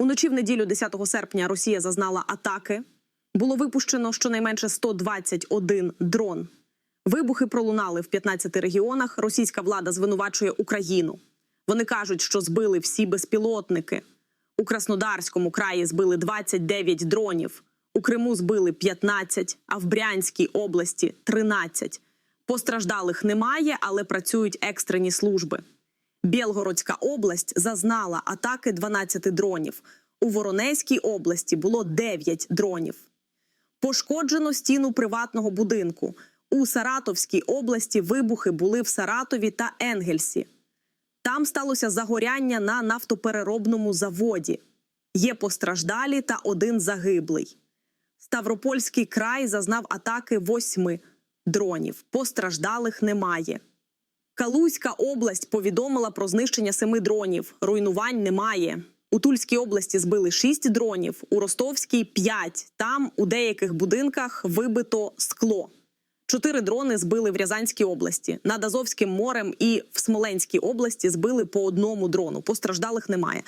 Уночі в неділю, 10 серпня, Росія зазнала атаки. Було випущено щонайменше 121 дрон. Вибухи пролунали в 15 регіонах. Російська влада звинувачує Україну. Вони кажуть, що збили всі безпілотники. У Краснодарському краї збили 29 дронів. У Криму збили 15, а в Брянській області 13. Постраждалих немає, але працюють екстрені служби. Білгородська область зазнала атаки 12 дронів. У Воронезькій області було 9 дронів. Пошкоджено стіну приватного будинку. У Саратовській області вибухи були в Саратові та Енгельсі. Там сталося загоряння на нафтопереробному заводі. Є постраждалі та один загиблий. Ставропольський край зазнав атаки восьми дронів. Постраждалих немає. Калузька область повідомила про знищення семи дронів. Руйнувань немає. У Тульській області збили шість дронів, у Ростовській п'ять. Там у деяких будинках вибито скло. Чотири дрони збили в Рязанській області. Над Азовським морем і в Смоленській області збили по одному дрону. Постраждалих немає.